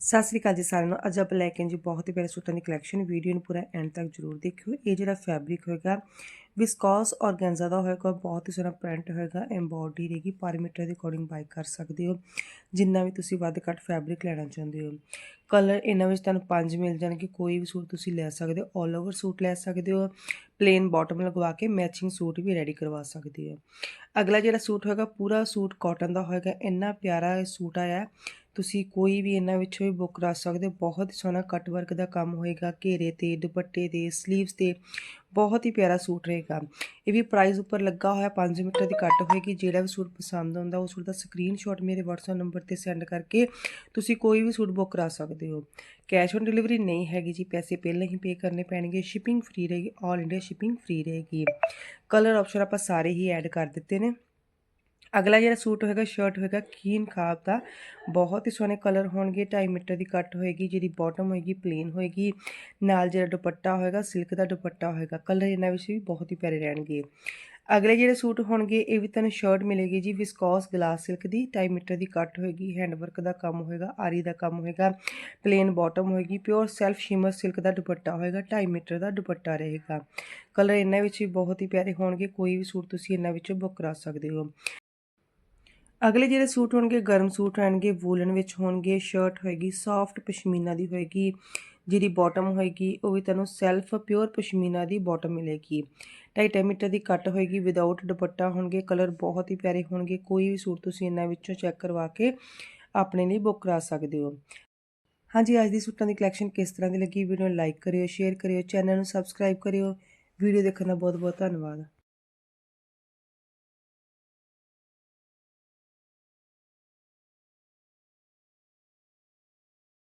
ਸਤਿ ਸ੍ਰੀ ਅਕਾਲ ਜੀ ਸਾਰਿਆਂ ਨੂੰ। ਅੱਜ ਆਪਾਂ ਲੈ ਕੇ ਜੀ ਬਹੁਤ ਹੀ ਪਿਆਰੇ ਸੂਟਾਂ ਦੀ ਕਲੈਕਸ਼ਨ ਵੀਡੀਓ ਨੂੰ ਪੂਰਾ ਐਂਡ ਤੱਕ ਜਰੂਰ ਦੇਖਿਓ। ਇਹ ਜਿਹੜਾ ਫੈਬਰਿਕ ਹੋਏਗਾ ਵਿਸਕੋਸ ਔਰਗੈਂਜ਼ਾ ਦਾ ਹੋਏਗਾ, ਬਹੁਤ ਹੀ ਸੋਹਣਾ ਪ੍ਰਿੰਟ ਹੋਏਗਾ ਐਮਬੋਡੀ ਰਹੇਗੀ ਪਰ ਮੀਟਰ ਦੇ ਅਕੋਰਡਿੰਗ ਬਾਈ ਕਰ ਸਕਦੇ ਹੋ। ਜਿੰਨਾ ਵੀ ਤੁਸੀਂ ਵੱਧ ਘੱਟ ਫੈਬਰਿਕ ਲੈਣਾ ਚਾਹੁੰਦੇ ਹੋ। ਕਲਰ ਇਹਨਾਂ ਵਿੱਚ ਤੁਹਾਨੂੰ ਪੰਜ ਮਿਲ ਜਾਣਗੇ, ਕੋਈ ਵੀ ਸੂਟ ਤੁਸੀਂ ਲੈ ਸਕਦੇ ਹੋ। 올 ਓਵਰ ਸੂਟ ਲੈ ਸਕਦੇ ਹੋ। ਪਲੇਨ ਬਾਟਮ ਲਗਵਾ ਕੇ ਮੈਚਿੰਗ ਸੂਟ ਵੀ ਰੈਡੀ ਕਰਵਾ ਸਕਦੇ ਹੋ। ਅਗਲਾ ਜਿਹੜਾ ਸੂਟ ਹੋਏਗਾ, ਪੂਰਾ ਸੂਟ ਕਾਟਨ ਦਾ ਹੋਏਗਾ। ਇੰਨਾ ਪਿਆਰਾ ਇਹ ਸੂਟ ਆਇਆ ਤੁਸੀਂ ਕੋਈ ਵੀ ਇਹਨਾਂ ਵਿੱਚੋਂ ਵੀ ਬੁੱਕ ਕਰਾ ਸਕਦੇ ਹੋ। ਬਹੁਤ ਹੀ ਸੋਹਣਾ ਕੱਟ ਵਰਕ ਦਾ ਕੰਮ ਹੋਏਗਾ। ਘੇਰੇ ਤੇ, ਦੁਪੱਟੇ ਤੇ 슬ੀਵਸ ਤੇ ਬਹੁਤ ਹੀ ਪਿਆਰਾ ਸੂਟ ਰਹੇਗਾ। ਇਹ ਵੀ ਪ੍ਰਾਈਸ ਉੱਪਰ ਲੱਗਾ ਹੋਇਆ 5 ਮੀਟਰ ਦੀ ਕੱਟ ਹੋਏਗੀ। ਜਿਹੜਾ ਵੀ ਸੂਟ ਪਸੰਦ ਆਉਂਦਾ ਉਹ ਸੂਟ ਦਾ ਸਕਰੀਨਸ਼ਾਟ ਮੇਰੇ WhatsApp ਨੰਬਰ ਤੇ ਸੈਂਡ ਕਰਕੇ ਤੁਸੀਂ ਕੋਈ ਵੀ ਸੂਟ ਬੁੱਕ ਕਰਾ ਸਕਦੇ ਹੋ। ਕੈਸ਼ ਔਨ ਡਿਲੀਵਰੀ ਨਹੀਂ ਹੈਗੀ ਜੀ। ਪੈਸੇ ਪਹਿਲਾਂ ਹੀ ਪੇ ਕਰਨੇ ਪੈਣਗੇ। ਸ਼ਿਪਿੰਗ ਫ੍ਰੀ ਰਹੇਗੀ। 올 ਇੰਡੀਆ ਸ਼ਿਪਿੰਗ ਫ੍ਰੀ ਰਹੇਗੀ। ਕਲਰ ਆਪਸ਼ਨ ਆਪਾਂ ਸਾਰੇ ਹੀ ਐਡ ਕਰ ਦਿੱਤੇ ਨੇ। ਅਗਲਾ ਜਿਹੜਾ ਸੂਟ ਹੋਏਗਾ ਸ਼ਰਟ ਹੋਏਗਾ ਕੀਨ ਖਾਬ ਦਾ। ਬਹੁਤ ਹੀ ਸੋਹਣੇ ਕਲਰ ਹੋਣਗੇ 2.5 ਮੀਟਰ ਦੀ ਕੱਟ ਹੋਏਗੀ ਜਿਹੜੀ ਬਾਟਮ ਹੋਏਗੀ ਪਲੇਨ ਹੋਏਗੀ। ਨਾਲ ਜਿਹੜਾ ਦੁਪੱਟਾ ਹੋਏਗਾ ਸਿਲਕ ਦਾ ਦੁਪੱਟਾ ਹੋਏਗਾ। ਕਲਰ ਇਹਨਾਂ ਵਿੱਚ ਵੀ ਬਹੁਤ ਹੀ ਪਿਆਰੇ ਰਹਿਣਗੇ। ਅਗਲੇ ਜਿਹੜੇ ਸੂਟ ਹੋਣਗੇ, ਇਹ ਵੀ ਤੁਹਾਨੂੰ ਸ਼ਰਟ ਮਿਲੇਗੀ ਜੀ ਵਿਸਕੋਸ ਗਲਾਸ ਸਿਲਕ ਦੀ। 2.5 ਮੀਟਰ ਦੀ ਕੱਟ ਹੋਏਗੀ ਹੈਂਡ ਵਰਕ ਦਾ ਕੰਮ ਹੋਏਗਾ, ਆਰੀ ਦਾ ਕੰਮ ਹੋਏਗਾ ਪਲੇਨ ਬਾਟਮ ਹੋਏਗੀ ਪਿਓਰ ਸੈਲਫ ਸ਼ਿਮਰ ਸਿਲਕ ਦਾ ਦੁਪੱਟਾ ਹੋਏਗਾ 2.5 ਮੀਟਰ ਦਾ ਦੁਪੱਟਾ ਰਹੇਗਾ। ਕਲਰ ਇਹਨਾਂ ਵਿੱਚ ਵੀ ਬਹੁਤ ਹੀ ਪਿਆਰੇ ਹੋਣਗੇ, ਕੋਈ ਵੀ ਸੂਟ ਤੁਸੀਂ ਇਹਨਾਂ ਵਿੱਚੋਂ ਬੁੱਕ ਕਰਾ ਸਕਦੇ ਹੋ। ਅਗਲੇ ਜਿਹੜੇ ਸੂਟ ਹੋਣਗੇ, ਗਰਮ ਸੂਟ ਹੋਣਗੇ ਵੂਲਨ ਵਿੱਚ ਹੋਣਗੇ ਸ਼ਰਟ ਹੋਏਗੀ ਸੌਫਟ ਪਸ਼ਮੀਨਾ ਦੀ ਹੋਏਗੀ, ਜਿਹੜੀ ਬਾਟਮ ਹੋਏਗੀ, ਉਹ ਵੀ ਤੁਹਾਨੂੰ ਸੈਲਫ ਪਿਓਰ ਪਸ਼ਮੀਨਾ ਦੀ ਬਾਟਮ ਮਿਲੇਗੀ। 2.5 ਮੀਟਰ ਦੀ ਕੱਟ ਹੋਏਗੀ ਵਿਦਆਊਟ ਦੁਪੱਟਾ ਹੋਣਗੇ ਕਲਰ ਬਹੁਤ ਹੀ ਪਿਆਰੇ ਹੋਣਗੇ, ਕੋਈ ਵੀ ਸੂਟ ਤੁਸੀਂ ਇਹਨਾਂ ਵਿੱਚੋਂ ਚੈੱਕ ਕਰਵਾ ਕੇ ਆਪਣੇ ਲਈ ਬੁੱਕ ਕਰਾ ਸਕਦੇ ਹੋ। ਹਾਂਜੀ, ਅੱਜ ਦੀ ਸੂਟਾਂ ਦੀ ਕਲੈਕਸ਼ਨ ਕਿਸ ਤਰ੍ਹਾਂ ਦੀ ਲੱਗੀ? ਵੀਡੀਓ ਨੂੰ ਲਾਈਕ ਕਰਿਓ ਸ਼ੇਅਰ ਕਰਿਓ ਚੈਨਲ ਨੂੰ ਸਬਸਕ੍ਰਾਈਬ ਕਰਿਓ। ਵੀਡੀਓ ਦੇਖਣ ਦਾ ਬਹੁਤ ਬਹੁਤ ਧੰਨਵਾਦ।